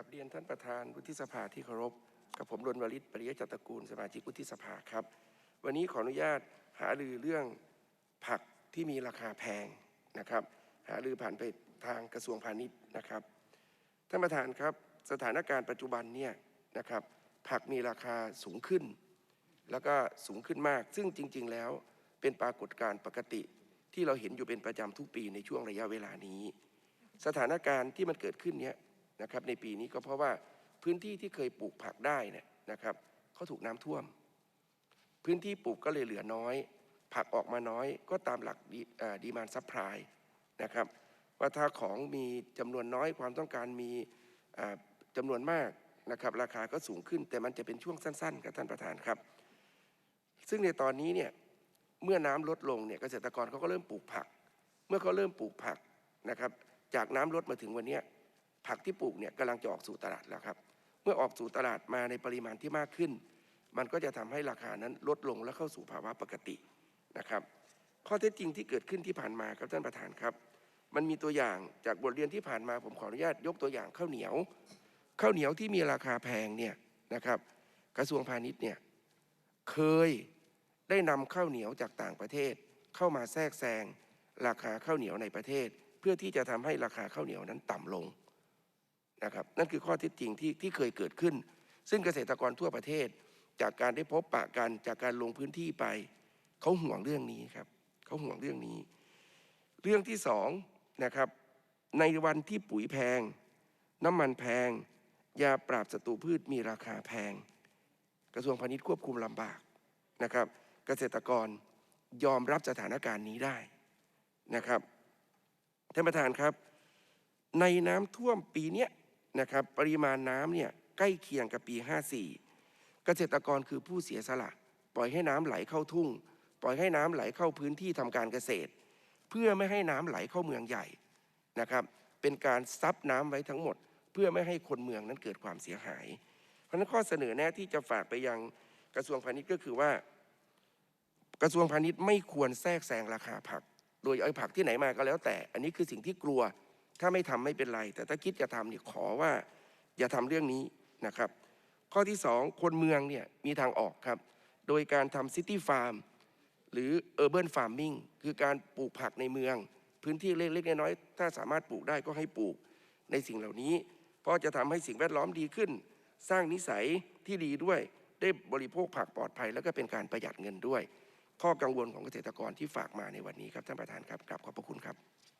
กับเรียนท่านประธานวุฒิสภาที่เคารพ กับผมรณวริศปริยจัตตกูลสมาชิกวุฒิสภาครับ วันนี้ขออนุญาตหารือเรื่องผักที่มีราคาแพงนะครับ หารือผ่านไปทางกระทรวงพาณิชย์นะครับ ท่านประธานครับสถานการณ์ปัจจุบันเนี่ยนะครับผักมีราคาสูงขึ้น แล้วก็สูงขึ้นมาก ซึ่งจริง ๆ แล้วเป็นปรากฏการณ์ปกติที่เราเห็นอยู่เป็นประจำทุกปีในช่วงระยะเวลานี้ สถานการณ์ที่มันเกิดขึ้นเนี้ย นะครับในปีนี้ก็เพราะว่าพื้นที่ที่เคยปลูกผักได้เนี่ยนะครับเขาถูกน้ำท่วม พื้นที่ปลูกก็เลยเหลือน้อย ผักออกมาน้อยก็ตามหลักดีมานซัพพลายนะครับว่าถ้าของมีจำนวนน้อยความต้องการมีอ่าจำนวนมากนะครับราคาก็สูงขึ้น แต่มันจะเป็นช่วงสั้นๆครับท่านประธานครับ ซึ่งในตอนนี้เนี่ยเมื่อน้ำลดลงเนี่ยเกษตรกรเขาก็เริ่มปลูกผัก เมื่อเขาเริ่มปลูกผักนะครับจากน้ำลดมาถึงวันนี้ ผักที่ปลูกเนี่ยกำลังจะออกสู่ตลาดแล้วครับ เมื่อออกสู่ตลาดมาในปริมาณที่มากขึ้น มันก็จะทำให้ราคานั้นลดลงและเข้าสู่ภาวะปกตินะครับ ข้อเท็จจริงที่เกิดขึ้นที่ผ่านมาครับท่านประธานครับ มันมีตัวอย่างจากบทเรียนที่ผ่านมาผมขออนุญาตยกตัวอย่างข้าวเหนียวข้าวเหนียวที่มีราคาแพงเนี่ยนะครับ กระทรวงพาณิชย์เนี่ยเคยได้นำข้าวเหนียวจากต่างประเทศ เข้ามาแทรกแซงราคาข้าวเหนียวในประเทศ เพื่อที่จะทำให้ราคาข้าวเหนียวนั้นต่ำลง นะครับนั่นคือข้อเท็จจริงที่ที่เคยเกิดขึ้น ซึ่งเกษตรกรทั่วประเทศ จากการได้พบปะกันจากการลงพื้นที่ไปเขาห่วงเรื่องนี้ครับเขาห่วงเรื่องนี้ เรื่องที่สองนะครับในวันที่ปุ๋ยแพง น้ำมันแพง ยาปราบศัตรูพืชมีราคาแพง กระทรวงพาณิชย์ควบคุมลำบากนะครับ เกษตรกรยอมรับสถานการณ์นี้ได้นะครับท่านประธานครับ ในน้ำท่วมปีเนี้ย นะครับปริมาณน้ำเนี่ยใกล้เคียงกับปี 54 เกษตรกรคือผู้เสียสละ ปล่อยให้น้ำไหลเข้าทุ่ง ปล่อยให้น้ำไหลเข้าพื้นที่ทำการเกษตร เพื่อไม่ให้น้ำไหลเข้าเมืองใหญ่นะครับเป็นการซับน้ำไว้ทั้งหมด เพื่อไม่ให้คนเมืองนั้นเกิดความเสียหาย เพราะนั้นข้อเสนอแนะที่จะฝากไปยังกระทรวงพาณิชย์ก็คือว่า กระทรวงพาณิชย์ไม่ควรแทรกแซงราคาผัก โดยเอาผักที่ไหนมาก็แล้วแต่ อันนี้คือสิ่งที่กลัว ถ้าไม่ทำไม่เป็นไร แต่ถ้าคิดจะทำเนี่ยขอว่าอย่าทำเรื่องนี้นะครับ ข้อที่สองคนเมืองเนี่ยมีทางออกครับ โดยการทำซิตี้ฟาร์มหรือเออร์เบิร์นฟาร์มิงคือการปลูกผักในเมือง พื้นที่เล็กๆน้อยๆถ้าสามารถปลูกได้ก็ให้ปลูกในสิ่งเหล่านี้ เพราะจะทำให้สิ่งแวดล้อมดีขึ้น สร้างนิสัยที่ดีด้วยได้บริโภคผักปลอดภัย แล้วก็เป็นการประหยัดเงินด้วย ข้อกังวลของเกษตรกรที่ฝากมาในวันนี้ครับท่านประธานครับกราบขอบพระคุณครับ